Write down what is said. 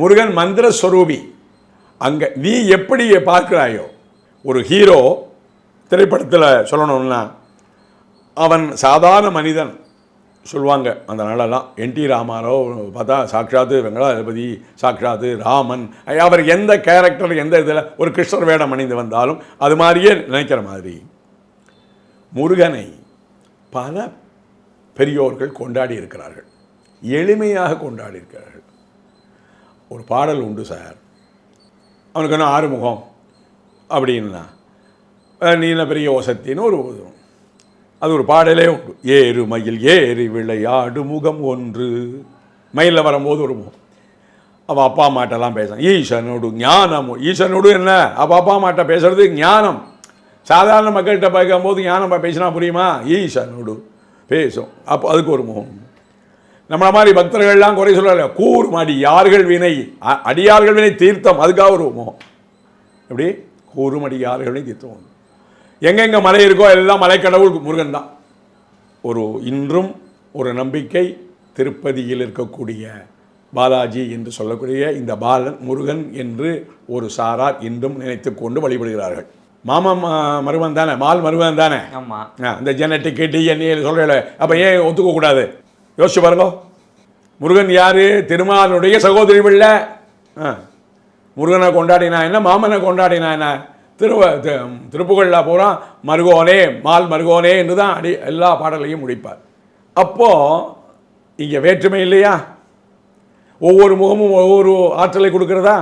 முருகன் மந்திர ஸ்வரூபி அங்கே நீ எப்படி பார்க்கிறாயோ ஒரு ஹீரோ திரைப்படத்தில் சொல்லணும்னா அவன் சாதாரண மனிதன் சொல்லுவாங்க. அந்த நாளெல்லாம் என் டி ராமாராவ் பார்த்தா சாக்ஷாத்து வெங்கடாதிபதி சாக்ஷாத்து ராமன் அவர் எந்த கேரக்டர் எந்த இதில் ஒரு கிருஷ்ணர் வேடம் அணிந்து வந்தாலும் அது மாதிரியே நினைக்கிற மாதிரி. முருகனை பல பெரியோர்கள் கொண்டாடி இருக்கிறார்கள். எளிமையாக கொண்டாடி இருக்கிறார்கள். ஒரு பாடல் உண்டு சார். அவனுக்கு என்ன ஆறுமுகம்? அப்படின்னா நீல பெரிய ஓசத்தின்னு ஒரு அது ஒரு பாடலே உண்டு. ஏறு மயில் ஏறி விளையாடு முகம் ஒன்று. மயிலில் வரும்போது ஒரு முகம். அவன் அப்பா அம்மாட்டெல்லாம் பேசுகிறான் ஈசனோடு ஞானம் ஈசனோடு என்ன? அப்போ அப்பா அம்மாட்ட பேசுகிறது ஞானம். சாதாரண மக்கள்கிட்ட பார்க்கும்போது ஞானம் பேசினா புரியுமா? ஈசனோடு பேசும். அப்போ அதுக்கு ஒரு முகம். நம்மள மாதிரி பக்தர்கள்லாம் குறை சொல்லல கூறும் அடியார்கள் வினை அ- அடியார்கள் வினை தீர்த்தம் அதுக்காக ஒரு முகம் எப்படி? கூறும் அடியார்கள் வினை தீர்த்தம். எங்கெங்க மலை இருக்கோ எல்லாம் மலைக்கடவுள் முருகன் தான் ஒரு இன்றும் ஒரு நம்பிக்கை திருப்பதியில் இருக்கக்கூடிய பாலாஜி என்று சொல்லக்கூடிய இந்த பாலன் முருகன் என்று ஒரு சாரார் இன்றும் நினைத்து கொண்டு வழிபடுகிறார்கள். மாமன் ம- மருமகன் தானே மால் மருமகன் தானே ஆமா. ஆ, இந்த ஜெனட்டிக் டிஎன்ஏ சொல்கிறேன் அப்போ ஏன் ஒத்துக்க கூடாது யோசிச்சு பாருங்க. முருகன் யார்? திருமாலனுடைய சகோதரி பிள்ளை ஆ. முருகனை கொண்டாடினா என்ன? மாமனை கொண்டாடினா என்ன? திருவ தி- திருப்புகழில் பூரா மருகோனே மால் மருகோனே என்று தான் அடி எல்லா பாடலையும் முடிப்பார். அப்போது இங்கே வேற்றுமை இல்லையா? ஒவ்வொரு முகமும் ஒவ்வொரு ஆற்றலை கொடுக்குறதா?